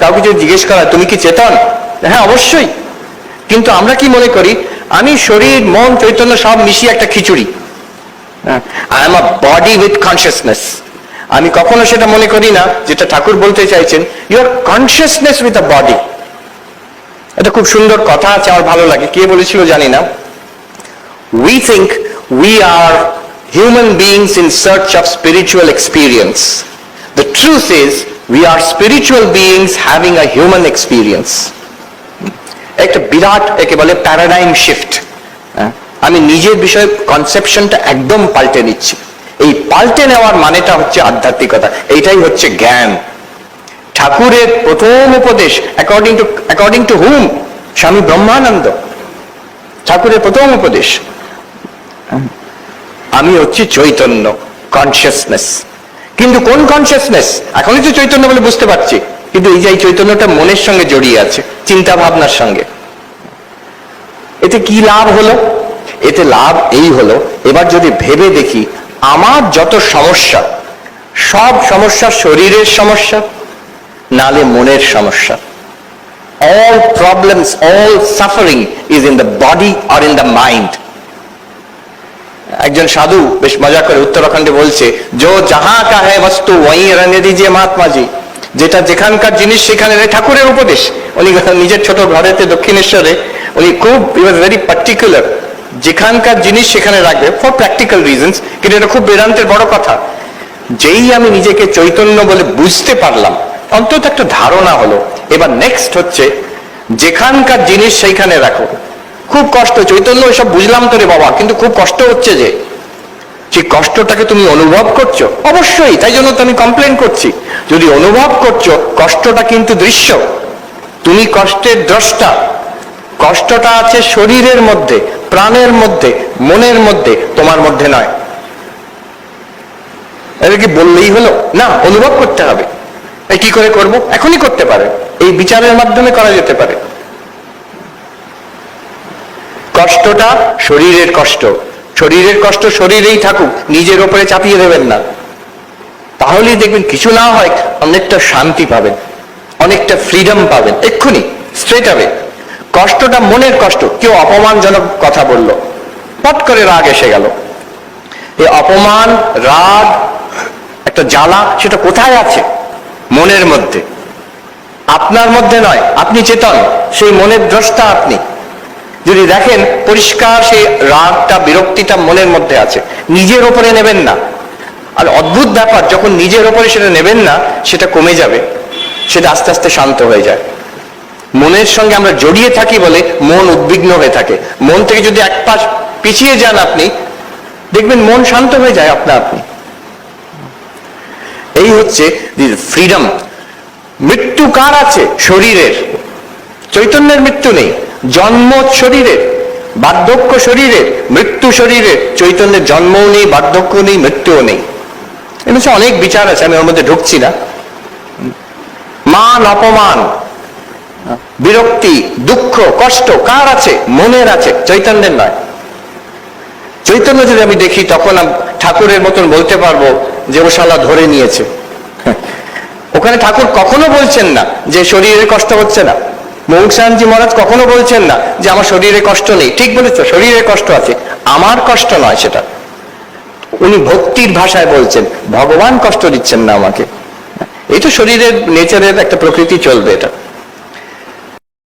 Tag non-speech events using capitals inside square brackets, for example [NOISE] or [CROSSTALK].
কাউকে যদি জিজ্ঞেস করা তুমি কি চেতন? হ্যাঁ অবশ্যই। কিন্তু আমরা কি মনে করি? আমি শরীর মন চৈতন্য সব মিশিয়ে একটা খিচুড়ি। I am a body with consciousness আমি কখনো সেটা মনে করি না যেটা ঠাকুর বলতে চাইছেন your consciousness with a body এটা খুব সুন্দর কথা আছে আমার ভালো লাগে। কে বলেছিল জানি না। We think we are human beings in search of spiritual experience. The truth is, we are spiritual beings having a human experience. একটা বিরাট একে বলে প্যারাডাইম শিফট আমি নিজের বিষয়ে কনসেপশনটা একদম পাল্টে নিচ্ছি এই পাল্টে নেওয়ার মানেটা হচ্ছে আধ্যাত্মিকতা এইটাই হচ্ছে জ্ঞান ঠাকুরের প্রথম উপদেশ according to according to hmm Swami Brahmananda ঠাকুরের প্রথম উপদেশ আমি হচ্ছি চৈতন্য কনসিয়াসনেস কিন্তু কোন কনসিয়াসনেস এখনই তো চৈতন্য বলে বুঝতে পারছি। কিন্তু এই যে এই চৈতন্যটা মনের সঙ্গে জড়িয়ে আছে, চিন্তা ভাবনার সঙ্গে। এতে কি লাভ হলো? এতে লাভ এই হলো, এবার যদি ভেবে দেখি, আমার যত সমস্যা, সব সমস্যা শরীরের সমস্যা, নালে মনের সমস্যা। All problems, all suffering is in the body or in the mind একজন সাধু বেশ মজা করে উত্তরাখণ্ডে বলছে, জো যাহা কা হ্যায় বস্তু ওই রঙে দিজিয়ে মহাত্মাজি যেটা যেখানকার জিনিস, সেখানে ঠাকুরের উপদেশ। উনি [LAUGHS] নিজের ছোট ঘরেতে দক্ষিণেশ্বরে, উনি খুব ওয়াজ ভেরি পার্টিকুলার যেখানকার জিনিস সেখানে রাখবে ফর প্র্যাকটিক্যাল রিজনস কিন্তু এটা খুব বেদান্তের বড় কথা। যেই আমি নিজেকে চৈতন্য বলে বুঝতে পারলাম, অন্তত একটা ধারণা হলো। এবার নেক্সট হচ্ছে, যেখানকার জিনিস সেইখানে রাখো। খুব কষ্ট চৈতন্য, এসব বুঝলাম তো রে বাবা, কিন্তু খুব কষ্ট হচ্ছে যে সেই কষ্টটাকে তুমি অনুভব করছ। অবশ্যই, তাই জন্য তো আমি কমপ্লেন করছি। যদি অনুভব করছ, কষ্টটা কিন্তু দৃশ্য। তুমি কষ্টের দ্রষ্টা। কষ্টটা আছে শরীরের মধ্যে, প্রাণের মধ্যে, মনের মধ্যে, তোমার মধ্যে নয়। এটা কি বললেই হলো? না, অনুভব করতে হবে। কি করে করব? এখনই করতে পারে। এই বিচারের মাধ্যমে করা যেতে পারে। কষ্টটা শরীরের কষ্ট। শরীরের কষ্ট শরীরেই থাকুক, নিজের ওপরে চাপিয়ে দেবেন না। তাহলেই দেখবেন কিছু না হয় অনেকটা শান্তি পাবেন, অনেকটা ফ্রিডম পাবেন। এক্ষুনি স্ট্রেট হবে কষ্টটা মনের কষ্ট, কেউ অপমানজনক কথা বলল। পট করে রাগ এসে গেল। এই অপমান, রাগ, একটা জ্বালা, সেটা কোথায় আছে? মনের মধ্যে। আপনার মধ্যে নয়, আপনি চেতন, সেই মনের দ্রষ্টা আপনি। যদি দেখেন, পরিষ্কার সেই রাগটা, বিরক্তিটা মনের মধ্যে আছে। নিজের ওপরে নেবেন না। আর অদ্ভুত ব্যাপার, যখন নিজের ওপরে সেটা নেবেন না, সেটা কমে যাবে। সেটা আস্তে আস্তে শান্ত হয়ে যায়। মনের সঙ্গে আমরা জড়িয়ে থাকি বলে মন উদ্বিগ্ন হয়ে থাকে। মন থেকে যদি এক পাশ পিছিয়ে যান আপনি, দেখবেন মন শান্ত হয়ে যায় আপনা আপনি। এই হচ্ছে ফ্রিডম মৃত্যু কার আছে? শরীরের। চৈতন্যের মৃত্যু নেই, জন্ম শরীরের বার্ধক্য শরীরের মৃত্যু শরীরের চৈতন্যের জন্মও নেই বার্ধক্য নেই, মৃত্যুও নেই। হচ্ছে অনেক বিচার আছে, আমি ওর মধ্যে ঢুকছি না। মান, অপমান, বিরক্তি, দুঃখ, কষ্ট, কার আছে? মনের আছে, চৈতন্যের নয়। চৈতন্য যদি আমি দেখি, তখন ঠাকুরের মতন বলতে পারব যে ও শালা ধরে নিয়েছে। ওখানে ঠাকুর কখনো বলছেন না যে শরীরে কষ্ট হচ্ছে না। মৌসানজি মহারাজ কখনো বলছেন না যে আমার শরীরে কষ্ট নেই। ঠিক বলেছ, শরীরে কষ্ট আছে। আমার কষ্ট নয় সেটা। উনি ভক্তির ভাষায় বলছেন, ভগবান কষ্ট দিচ্ছেন না আমাকে। এই তো শরীরের, নেচারের একটা প্রকৃতি চলবে এটা।